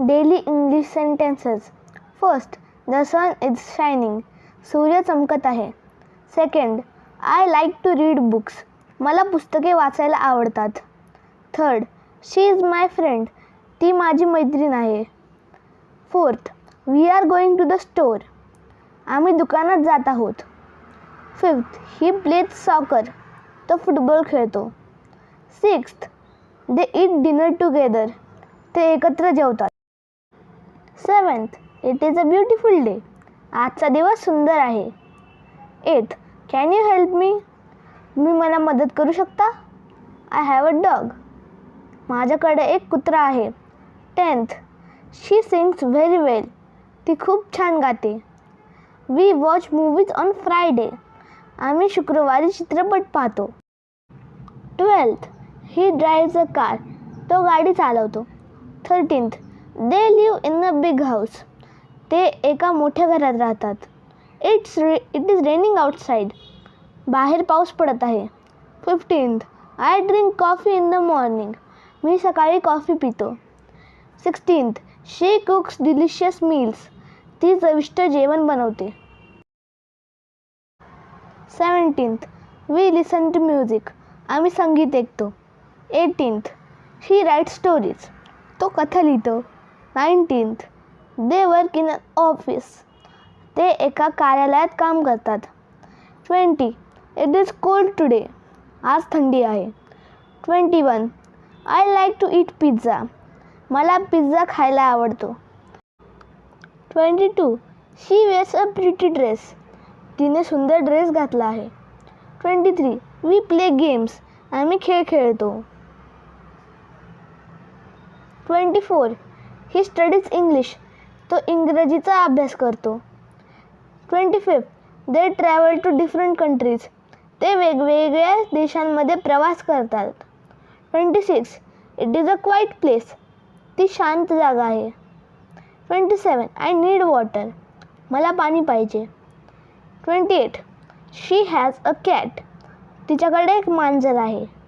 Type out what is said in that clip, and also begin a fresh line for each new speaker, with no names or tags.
Daily English sentences first the sun is shining सूर्य चमकत आहे second I like to read books मला पुस्तके वाचायला आवडतात third she is my friend ती माझी मैत्रीण आहे fourth we are going to the store आम्ही दुकानात जात आहोत फिफ्थ ही प्लेज सॉकर तो फुटबॉल खेळतो sixth they eat dinner together ते एकत्र जेवतात seventh. It is a beautiful day आजचा दिवस सुंदर आहे. Eighth can you help me तुम्ही मला मदत करू शकता? आय हॅव अ डॉग माझ्याकडे एक कुत्रा आहे. Tenth she sings very well ती खूप छान गाते. We watch movies on Friday आम्ही शुक्रवारी चित्रपट पाहतो. ट्वेल्थ ही ड्राईव्ज अ कार तो गाडी चालवतो. Thirteenth they live in a big house ते एका मोठ्या घरात राहतात. It's ray it is raining outside बाहेर पाऊस पडत आहे. Fifteenth I drink coffee in the morning मी सकाळी कॉफी पितो. Sixteenth she cooks delicious meals ती चविष्ट जेवण बनवते. Seventeenth we listen to music आम्ही संगीत ऐकतो. एटीन्थ ही राईट स्टोरीज तो कथा लिहितो. Nineteenth they work in office ते एका कार्यालयात काम करतात. Twenty it is cold today आज थंडी आहे. Twenty one I like to eat pizza मला पिझ्झा खायला आवडतो. Twenty two she wears a pretty dress तिने सुंदर ड्रेस घातला आहे. Twenty three we play games आम्ही खेळ खेळतो. Twenty four he studies English तो इंग्रजीचा अभ्यास करतो. Twenty fifth they travel to different countries ते वेगवेगळ्या देशांमध्ये प्रवास करतात. Twenty six it is a quiet place ती शांत जागा आहे. Twenty seven I need water मला पाणी पाहिजे. Twenty eight she has a cat तिच्याकडे एक मांजर आहे.